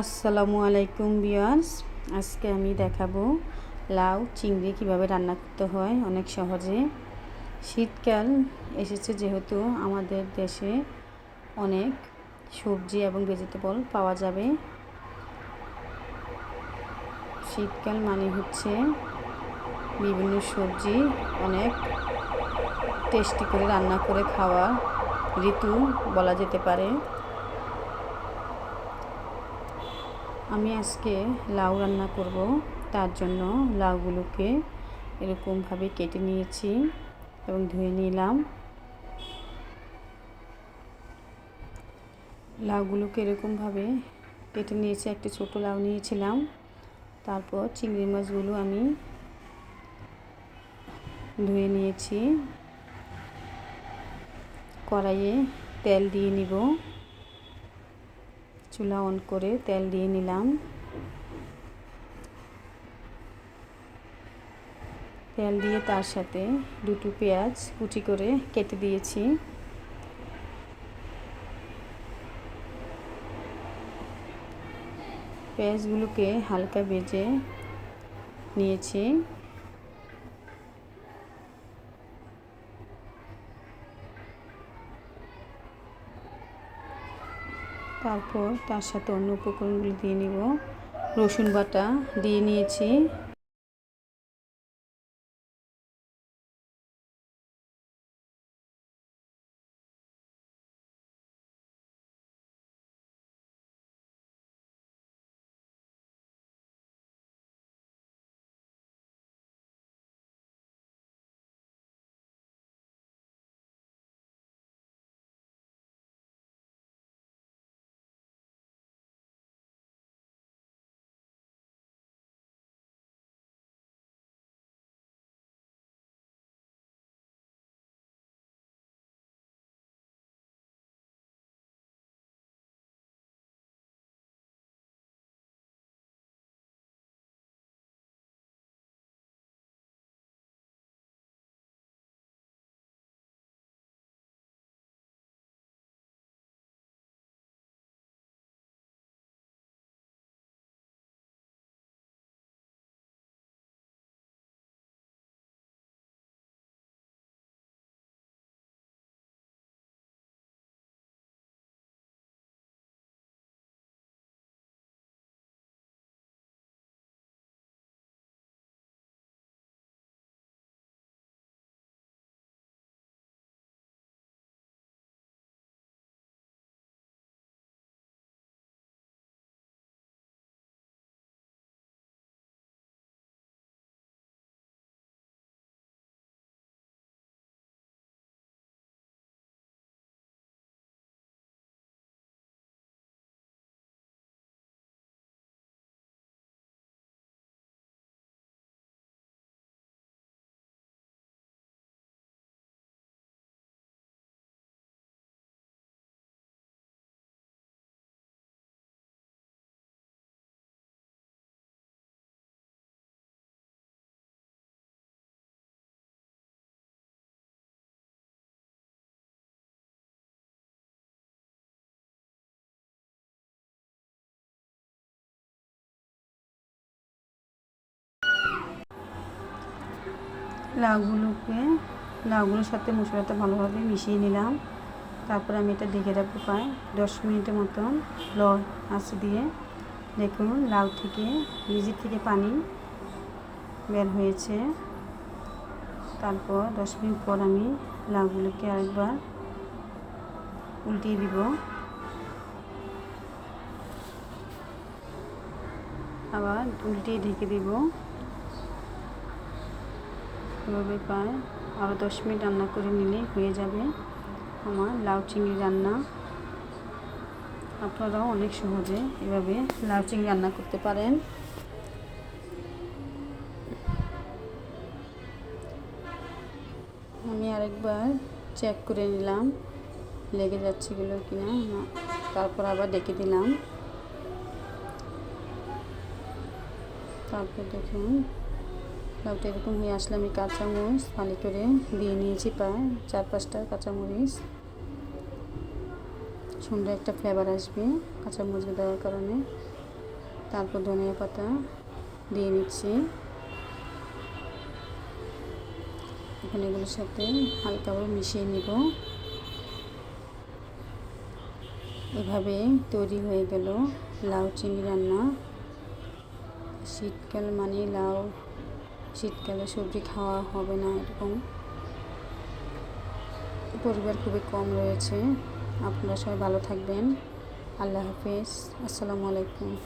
আসসালামু আলাইকুম বিয়ার্স আজকে আমি দেখাবো লাউ, চিংড়ি কীভাবে রান্না করতে হয় অনেক সহজে। শীতকাল এসেছে যেহেতু আমাদের দেশে অনেক সবজি এবং ভেজিটেবল পাওয়া যাবে। শীতকাল মানে হচ্ছে বিভিন্ন সবজি অনেক টেস্টি করে রান্না করে খাওয়া ঋতু বলা যেতে পারে। আমি আজকে লাউ রান্না করব। তার জন্য লাউগুলোকে এরকমভাবে কেটে নিয়েছি এবং ধুয়ে নিলাম। লাউগুলোকে এরকমভাবে কেটে নিয়েছি, একটা ছোট লাউ নিয়েছিলাম। তারপর চিংড়ি মাছগুলো আমি ধুয়ে নিয়েছি। কড়াইয়ে তেল দিয়ে নিব। চুলা অন করে তেল দিয়ে নিলাম। তেল দিয়ে তার সাথে দুটো পেঁয়াজ কুচি করে কেটে দিয়েছি। পেঁয়াজগুলোকে হালকা ভেজে নিয়েছি। তারপর তার সাথে অন্য উপকরণগুলো দিয়ে নিব। রসুন বাটা দিয়ে নিয়েছি। লাউগুলোকে, লাউগুলোর সাথে মশলাটা ভালোভাবে মিশিয়ে নিলাম। তারপর আমি এটা দেখে রাখব প্রায় দশ মিনিটের মতন ল আঁচে দিয়ে। দেখুন, লাউ থেকে নিজের থেকে পানি বের হয়েছে। তারপর দশ মিনিট পর আমি লাউগুলোকে আরেকবার উল্টিয়ে দিব। আবার উল্টিয়ে ঢেকে দিব। এভাবে প্রায় আরও দশ মিনিট রান্না করে নিলে হয়ে যাবে আমার লাউ চিংড়ি রান্না। আপনারাও অনেক সহজে এভাবে লাউ চিংড়ি রান্না করতে পারেন। আমি আরেকবার চেক করে নিলাম, লেগে যাচ্ছে গুলো কিনা। তারপর আবার ডেকে দিলাম। তারপর দেখুন লাউটা এরকম হয়ে আসলে আমি কাঁচামরিচ পানি করে দিয়ে নিয়েছি প্রায় চার পাঁচটা কাঁচামরিচ। সুন্দর একটা ফ্লেভার আসবে কাঁচামরিচ দেওয়ার কারণে। তারপর ধনিয়া পাতা দিয়ে নিচ্ছি। এখন এগুলোর সাথে হালকাভাবে মিশিয়ে নিব। এভাবে তৈরি হয়ে গেল লাউ চিংড়ি রান্না। শীতকাল মানে লাউ। শীতকালে সবজি খাওয়া হবে না এরকম। পরিবার খুবই কম রয়েছে। আপনারা সবাই ভালো থাকবেন। আল্লাহ হাফিজ। আসসালামু আলাইকুম।